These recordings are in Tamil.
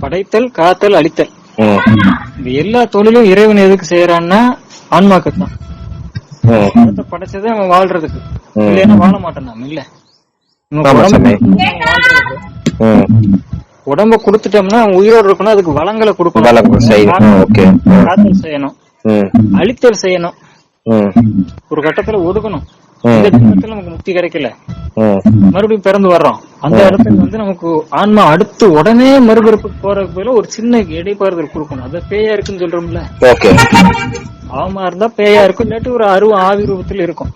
படைத்தல் காத்தல் அழித்தல். இந்த எல்லா தொழிலும் இறைவன் எதுக்கு செய்யறான்னா ஆன்மாக்கு தான் படைச்சதே அவன் வாழ்றதுக்கு. இல்லைன்னா வாழ மாட்டான் நாம இல்ல? நம்ம ஆமா, உடம்ப கொடுத்துட்டோம்னா அவன் உயிரோடு இருக்கணும் அதுக்கு வளங்களை கொடுக்கணும். காத்தல் செய்யணும். அழித்தல் செய்யணும். ஒரு கட்டத்துல ஒடுக்கணும் ம். இந்த நமக்கு முக்தி கிடைக்கல. மறுபடியும் பிறந்து வர்றோம். அந்த இடத்துல வந்து நமக்கு ஆன்மா அடுத்து உடனே மறுபிறப்புக்கு போறதுக்கு பதிலா ஒரு சின்ன இடைப்பாறுதல் கொடுக்கணும். அது பேயா இருக்குன்னு சொல்றோம்ல. ஆமா இருந்தா பேயா இருக்கும் இல்லாட்டி ஒரு அருவ ஆவி ரூபத்துல இருக்கும்.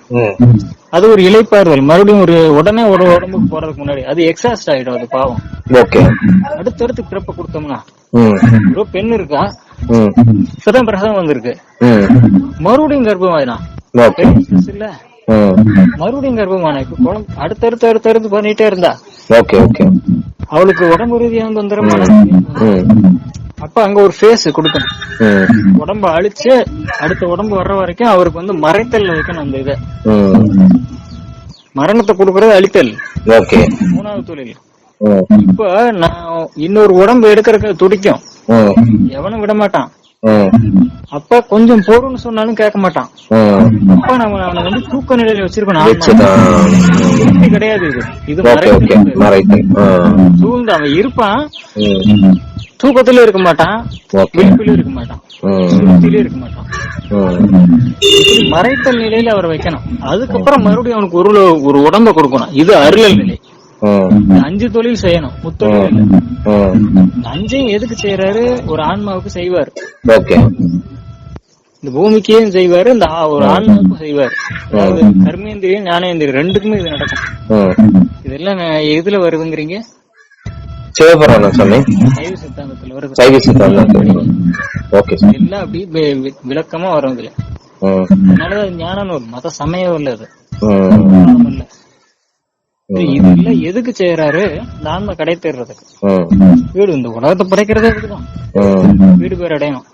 அது ஒரு இலைப்பாறுதல். மறுபடியும் ஒரு உடனே ஒரு உடம்புக்கு போறதுக்கு முன்னாடி அது எக்ஸாஸ்ட் ஆயிடும் அது பாவம். ஓகே. அடுத்தடுத்து பிறப்ப கொடுத்தோம்னா. ஒரு பெண் இருக்கா. இப்பதான் பிரசவம் வந்திருக்கு. மறுபடியும் பெரிய stress இல்ல. மறுபடியும் கர்ப்பமான இப்ப குழந்தை அடுத்தடுத்து அடுத்தடுத்து பண்ணிட்டே இருந்தா ஓகே ஓகே அவளுக்கு உடம்பு ரீதியான தொந்தரம் ம். அப்ப அங்க ஒரு ஃபேஸ் கொடுக்கணும். உடம்ப அழிச்சு அடுத்த உடம்பு வர்ற வரைக்கும் அவருக்கு வந்து மறைத்தல் வைக்கணும் அந்த இதை. மரணத்தை கொடுக்கறது அழித்தல் ஓகே மூணாவது தொழில். இப்ப நான் இன்னொரு உடம்பு எடுக்கிறதுக்கு துடிக்கும். எவனும் விட மாட்டான். அப்ப கொஞ்சம் பொருள்னு சொன்னாலும் கேட்க மாட்டான். அப்ப நம்ம அவனை வந்து தூக்க நிலையில வச்சிருக்கணும் கிடையாது இது. இது மறைத்து. சூழ்ந்து அவன் இருப்பான். ம். தூக்கத்திலும் இருக்க மாட்டான். ஓகே. விழிப்பிலும் இருக்க மாட்டான். இருக்க மாட்டான். ம். இப்படி மறைத்தல் நிலையில அவரை வைக்கணும். அதுக்கப்புறம் மறுபடியும் அவனுக்கு ஒரு ஒரு உடம்ப கொடுக்கணும். இது அருளல் நிலை. அஞ்சு தொழில் செய்யணும். முத்தொழில் அஞ்சையும் எதுக்கு செய்யறாரு ஒரு ஆன்மாவுக்கு செய்வார். இந்த பூமிக்கையும் செய்வாரு இந்த ஒரு ஆன்மாவுக்கும் செய்வார். அதாவது கர்மேந்திரியம் ஞானேந்திரியம் ரெண்டுக்குமே இது நடக்கும். இதெல்லாம் எதுல வருதுங்கிறீங்க? சிவபுராணம் சாமி. சைவ சித்தாந்தத்துல வருது. சைவ சித்தாந்தம் ஓகே சார் எல்லாம் அப்படி வி- வி- விளக்கமா வரும் இதுல. ம். அதனாலதான் அது ஞான நூல் மத சமயம் இல்ல அது. ம். மதம் இல்ல. இது இல்ல எதுக்கு செய்யறாரு இந்த ஆன்மா கடை தேடுறதுக்கு. வீடு இந்த உலகத்தை படைக்கிறதே. வீடு பேர் அடையணும்.